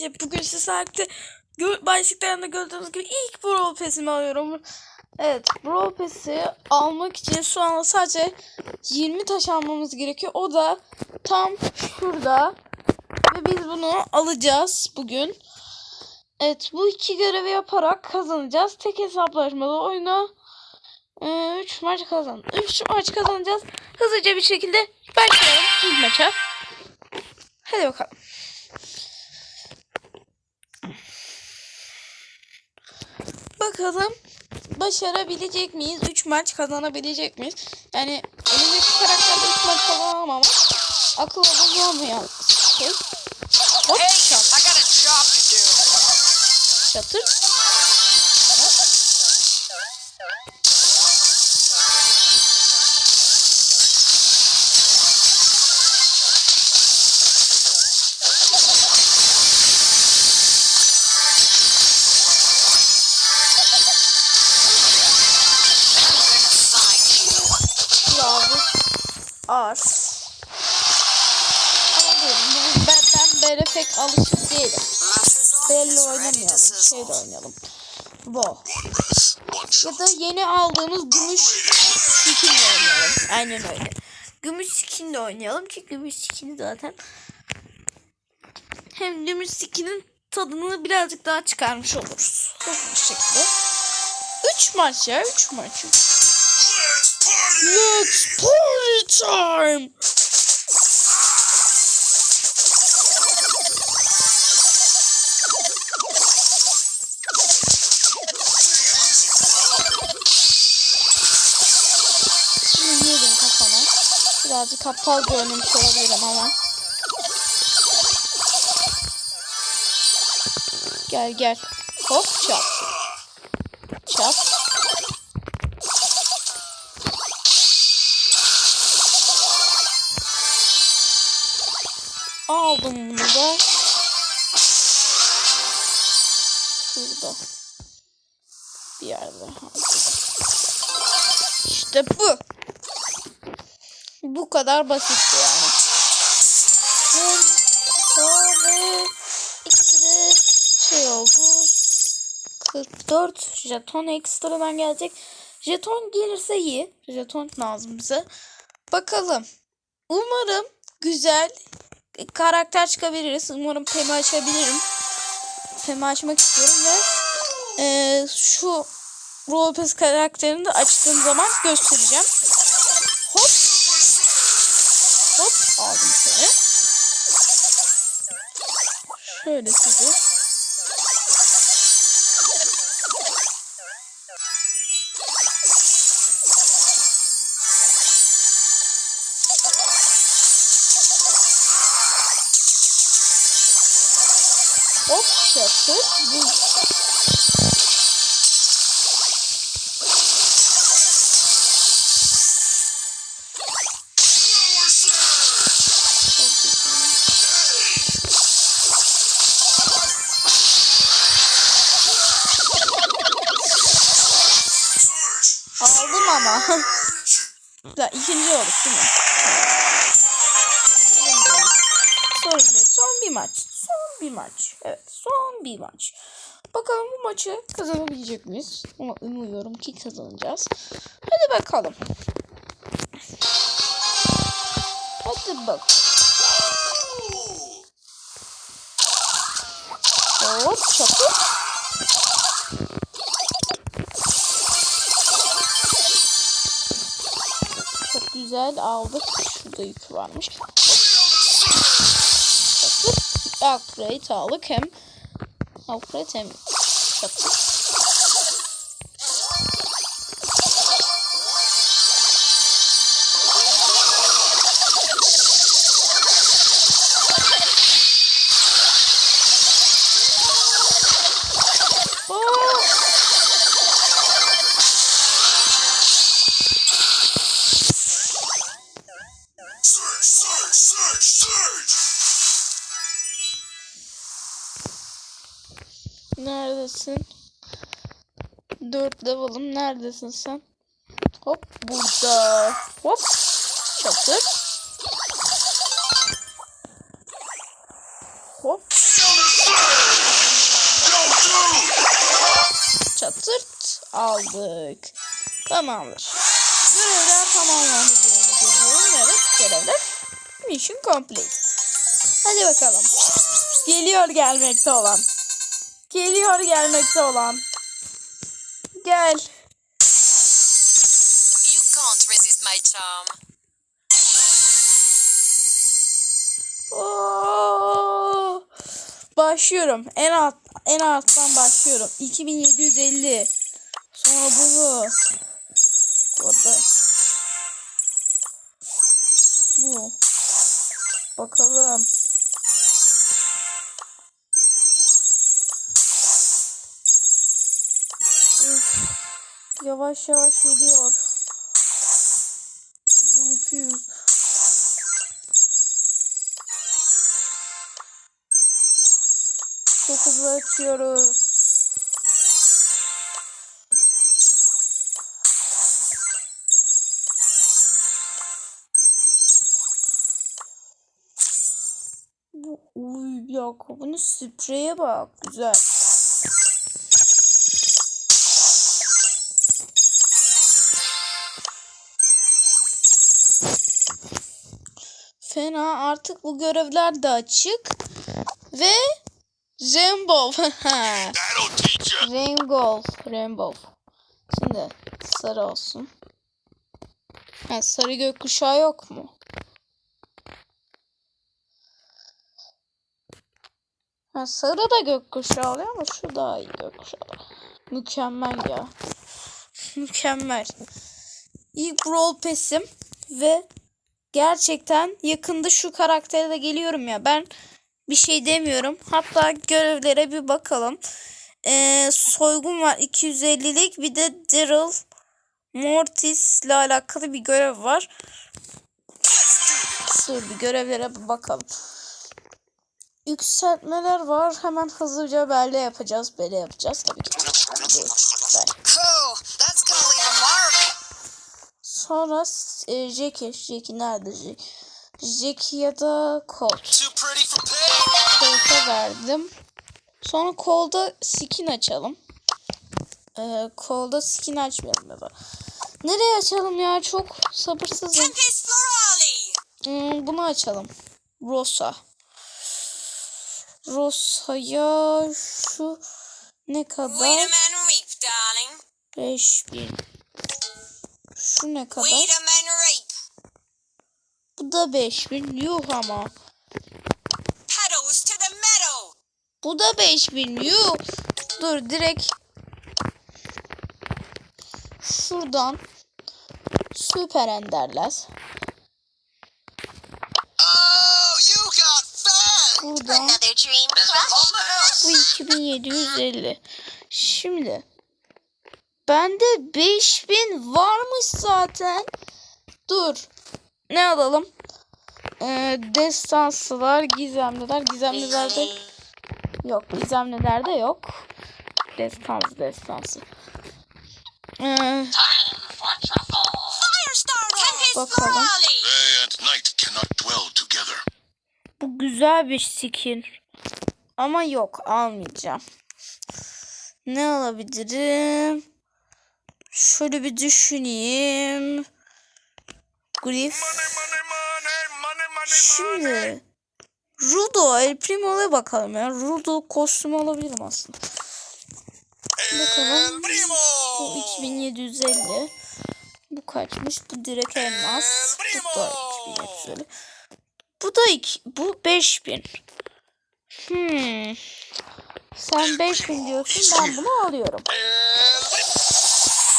Bugün sizlerle başlıklarında gördüğünüz gibi ilk Brawl Pass'imi alıyorum. Evet Brawl Pass'i almak için şu anda sadece 20 taş almamız gerekiyor. O da tam şurada. Ve biz bunu alacağız bugün. Evet bu iki görevi yaparak kazanacağız. Tek hesaplaşmalı oyunu 3 maç kazan. 3 maç kazanacağız. Hızlıca bir şekilde başlayalım ilk maça. Hadi bakalım. Bakalım başarabilecek miyiz? 3 maç kazanabilecek miyiz? Yani elimdeki karakterde 3 maç kazanamam ama akıl odası olmayan şey. Hop Hey, çat, I got a job to do. çatır. Böyle pek alışık değilim. Belli oynamayalım. Şeyle oynayalım. Bo. Ya da yeni aldığımız gümüş skinle oynayalım. Aynen öyle. Gümüş skinle oynayalım ki gümüş skini zaten hem gümüş skinin tadını birazcık daha çıkarmış oluruz. Hızlı bir şekilde. 3 maç ya 3 maç. Let's party time. Birazcık aptalca oynamış olabilirim ama. Gel gel. Hop çat. Çat. Aldım bunu da. Şurada. Bir yerde. İşte bu. Bu kadar basitti yani. Kahve ikisi şey oldu. 44 jeton ekstradan gelecek. Jeton gelirse iyi. Jeton lazım bize. Bakalım. Umarım güzel karakter çıkabiliriz. Umarım Pem'i açabilirim. Pem'i açmak istiyorum ve e, şu Rolepass karakterini de açtığım zaman göstereceğim. Hop. Hop aldım seni. Şöyle sizi. Hop ama. da ikinci olduk değil mi? Sorun değil. Son bir maç. Son bir maç. Evet son bir maç. Bakalım bu maçı kazanabilecek miyiz? Ama umuyorum ki kazanacağız. Hadi bakalım. Hadi bak. Hop çapı. Güzel aldık. Şurada yük varmış. Çatı. Upgrade aldık hem upgrade hem çatı. Neredesin? Dört level'ım neredesin sen? Hop burada. Hop. Çaptık. Hop. Çatırt aldık. Tamamdır. Görevler tamamlandı diyorum. Görevler Mission complete. Hadi bakalım. Geliyor gelmekte olan. Geliyor gelmekte olan. Gel. You can't resist my charm. Oo! Başlıyorum. En alt en alttan başlıyorum. 2750. Sonra bu. Burada. Bu. Bakalım. Üf. Yavaş yavaş geliyor. 600. Çok hızlı açıyoruz. Spreye bak güzel. Fena artık bu görevler de açık ve Rainbow. Rainbow. Rainbow. Şimdi sarı olsun. Ha, sarı gökkuşağı yok mu? Ha, sarı da gökkuşağı oluyor ama şu daha iyi gökkuşağı. Mükemmel ya. Mükemmel. İlk rol pesim ve gerçekten yakında şu karaktere de geliyorum ya. Ben bir şey demiyorum. Hatta görevlere bir bakalım. Ee, soygun var 250'lik bir de Daryl Mortis ile alakalı bir görev var. Dur bir görevlere bir bakalım. Yükseltmeler var. Hemen hızlıca böyle yapacağız. Böyle yapacağız tabii ki. Sonra e, Jackie. Jackie nerede? Jackie, Jackie ya da Colt. Colt'a verdim. Sonra Colt'a skin açalım. Ee, Colt'a skin açmayalım ya da. Nereye açalım ya? Çok sabırsızım. Hmm, bunu açalım. Rosa. Rosa'ya şu ne kadar? man reap, darling. 5000. Şu ne kadar? Bu da 5000. Yuh ama. Bu da 5000. Yuh. Dur direkt şuradan süper enderler. Bu 2750. Şimdi bende 5000 varmış zaten. Dur. Ne alalım? Ee, destansılar, gizemliler. Gizemlilerde yok. Gizemlilerde yok. Destans, destansı. Ee, Bakalım. Bu güzel bir skin. Ama yok almayacağım. Ne alabilirim? Şöyle bir düşüneyim. Griff. Şimdi Rudo, El Primo'ya bakalım ya. Rudo kostümü alabilirim aslında. Bakalım. Bu 2750. Bu kaçmış? Bu direkt elmas. Bu da 2750. Bu da iki, bu 5000. Hmm. Sen 5000 diyorsun ben bunu alıyorum.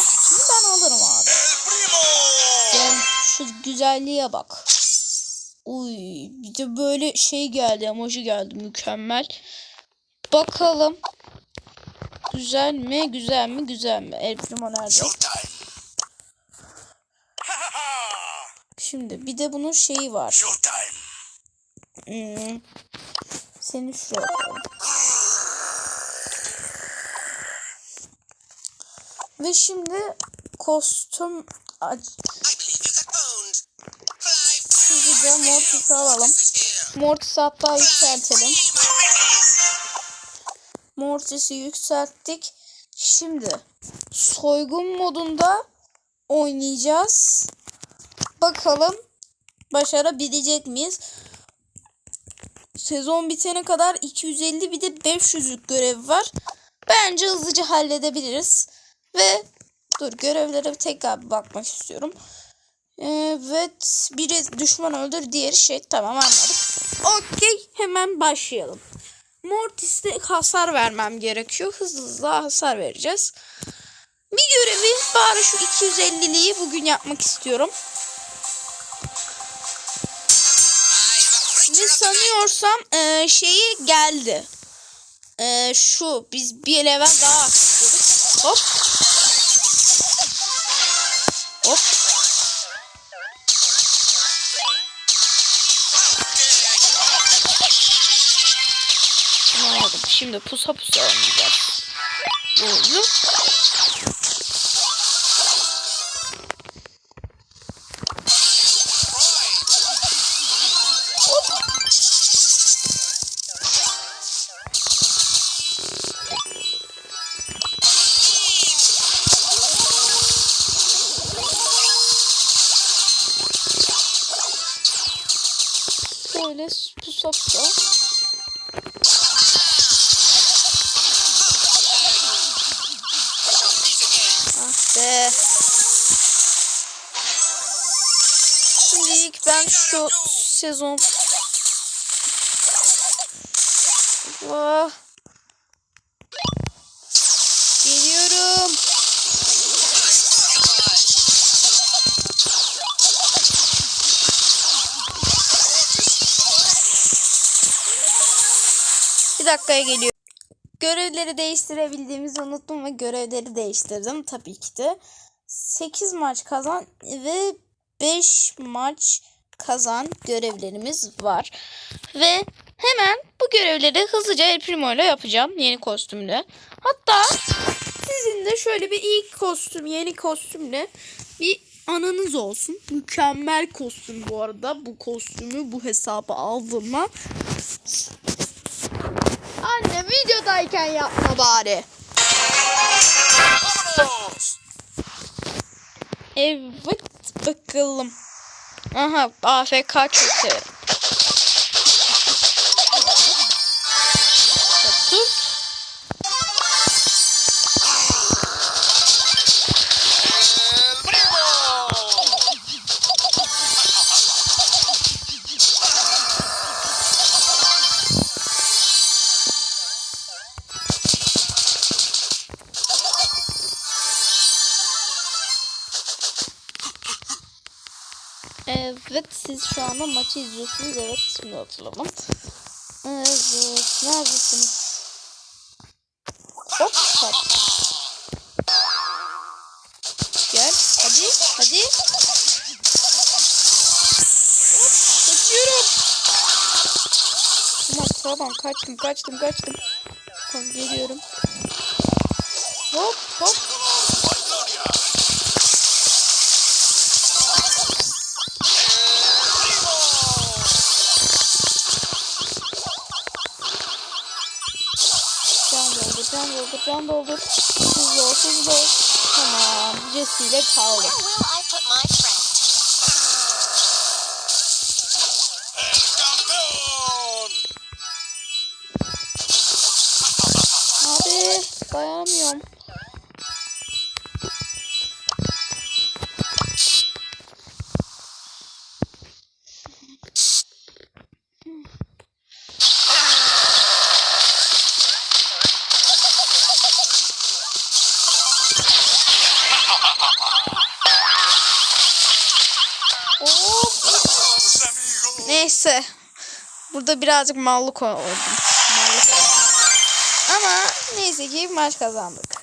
Skin'i ben alırım abi. Gel şu güzelliğe bak. Uy bir de böyle şey geldi emoji geldi mükemmel. Bakalım. Güzel mi güzel mi güzel mi? El Primo nerede? Şimdi bir de bunun şeyi var. Hmm. Seni şuraya. Ve şimdi kostüm Hızlıca Mortis'i alalım. Mortis'i hatta yükseltelim. Mortis'i yükselttik. Şimdi soygun modunda oynayacağız. Bakalım başarabilecek miyiz? Sezon bitene kadar 250 bir de 500'lük görev var. Bence hızlıca halledebiliriz. Ve dur görevlere tekrar bir bakmak istiyorum. Evet biri düşman öldür diğeri şey tamam anladık. Okey hemen başlayalım. Mortis'te hasar vermem gerekiyor. Hızlı hızlı hasar vereceğiz. Bir görevi bari şu 250'liği bugün yapmak istiyorum. Sanıyorsam eee, şeyi geldi. Eee, şu biz bir level daha atladık. Hop. Hop. Şimdi pusa pusa oynayacağız. Bu oyunu. Şu sezon Vah. Geliyorum. Bir dakikaya geliyor. Görevleri değiştirebildiğimizi unuttum ve görevleri değiştirdim tabii ki de. 8 maç kazan ve 5 maç kazan görevlerimiz var. Ve hemen bu görevleri hızlıca El Primo ile yapacağım yeni kostümle. Hatta sizin de şöyle bir ilk kostüm, yeni kostümle bir anınız olsun. Mükemmel kostüm bu arada. Bu kostümü bu hesaba aldığıma Anne videodayken yapma bari. Evet bakalım. Aha AFK çok severim. Evet siz şu anda maçı izliyorsunuz. Evet şimdi hatırladım. Evet neredesiniz? Hop hop. Gel hadi hadi. Hop kaçıyorum. Tamam tamam kaçtım kaçtım kaçtım. Tamam geliyorum. Hop hop. İle kaldık. Where will I put my friend? El campeón. Abi, dayanamıyorum. Burada birazcık mallık oldum. Mallık. Ama neyse ki maç kazandık.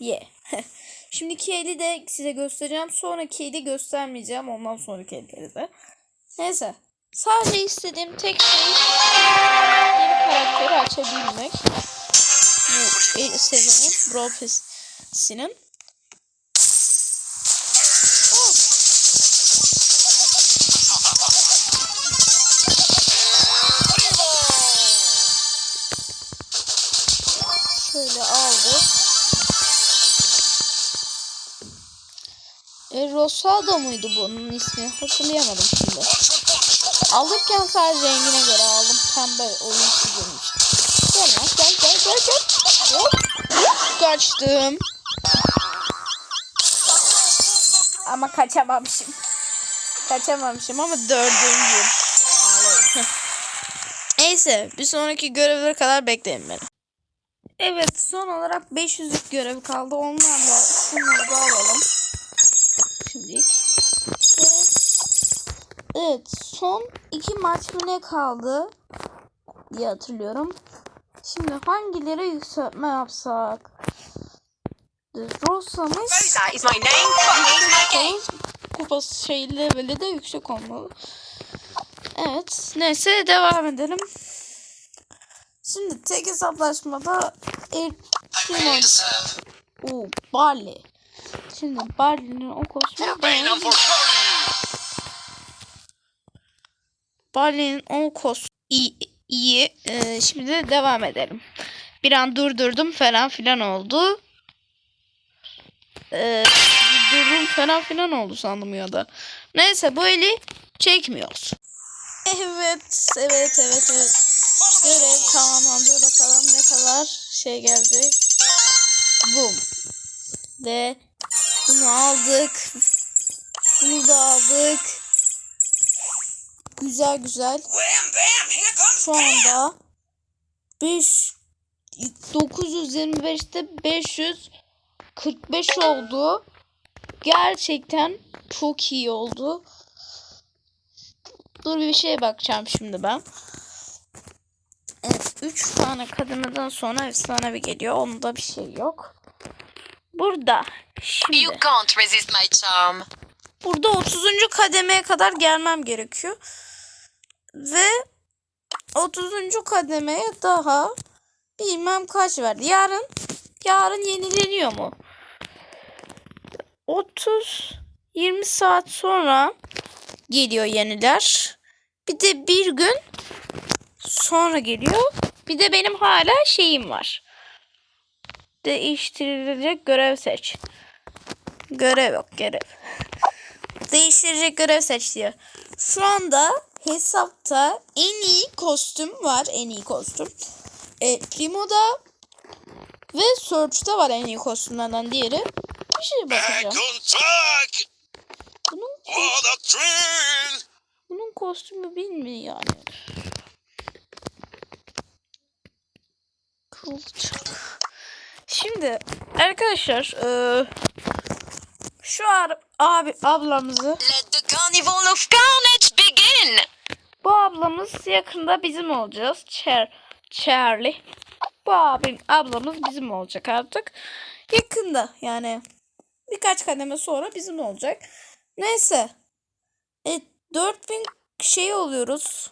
Ye. Şimdiki eli de size göstereceğim. Sonraki eli göstermeyeceğim. Ondan sonraki elleri de. Neyse. Sadece istediğim tek şey yeni karakteri açabilmek. Bu sezonun Brawl Pass'inin. Rosado muydu bunun ismi? Hatırlayamadım şimdi. Alırken sadece rengine göre aldım. Pembe oyun çizilmiş. Gel gel gel gel gel. Hop. Kaçtım. Ama kaçamamışım. Kaçamamışım ama. Ağlayın. Neyse bir sonraki görevlere kadar bekleyin beni. Evet son olarak 500'lük görev kaldı. Onlarla şunları da alalım. Şimdilik. Ve Evet son iki maç mı ne kaldı diye hatırlıyorum. Şimdi hangileri yükseltme yapsak? Rosa'mız kupası şey leveli de yüksek olmalı. Evet neyse devam edelim. Şimdi tek hesaplaşmada El Primo Oo, Barley. Şimdi Barley'nin o kostümü For pain ben and for glory. Barley'nin o kostümü iyi. iyi. Ee, şimdi de devam edelim. Bir an durdurdum falan filan oldu. Ee, durdurdum falan filan oldu sandım ya da. Neyse bu eli çekmiyoruz. Evet, evet, evet, evet. Görev tamamlandı. Bakalım ne kadar şey gelecek. Bum. Ve bunu aldık. Bunu da aldık. Güzel güzel. Şu anda 5 925'te 545 oldu. Gerçekten çok iyi oldu. Dur bir şeye bakacağım şimdi ben. Evet 3 tane kademeden sonra efsane bir geliyor. Onda bir şey yok. Burada. Şimdi. You can't resist my charm. Burada 30. kademeye kadar gelmem gerekiyor. Ve 30. kademeye daha bilmem kaç verdi. Yarın yarın yenileniyor mu? 30 20 saat sonra geliyor yeniler. Bir de bir gün sonra geliyor. Bir de benim hala şeyim var. Değiştirilecek görev seç. Görev yok görev değiştirecek görev seç diyor. Şu anda hesapta en iyi kostüm var. En iyi kostüm. E, Primo'da ve Search'ta var en iyi kostümlerden diğeri. Bir şey bakacağım. Bunun, bunun kostümü bilmiyor yani. Kılçık. Şimdi arkadaşlar e, şu ar- abi ablamızı Let the carnival of carnage begin. Bu ablamız yakında bizim olacağız. Cher Charlie. Bu abim ablamız bizim olacak artık. Yakında yani birkaç kademe sonra bizim olacak. Neyse. E, 4000 şey oluyoruz.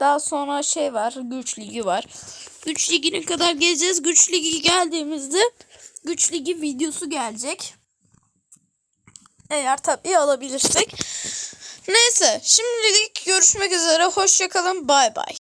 Daha sonra şey var. Güç ligi var. Güç ligine kadar geleceğiz. Güç ligi geldiğimizde güç ligi videosu gelecek. Eğer tabii alabilirsek. Neyse şimdilik görüşmek üzere. Hoşçakalın. Bay bay.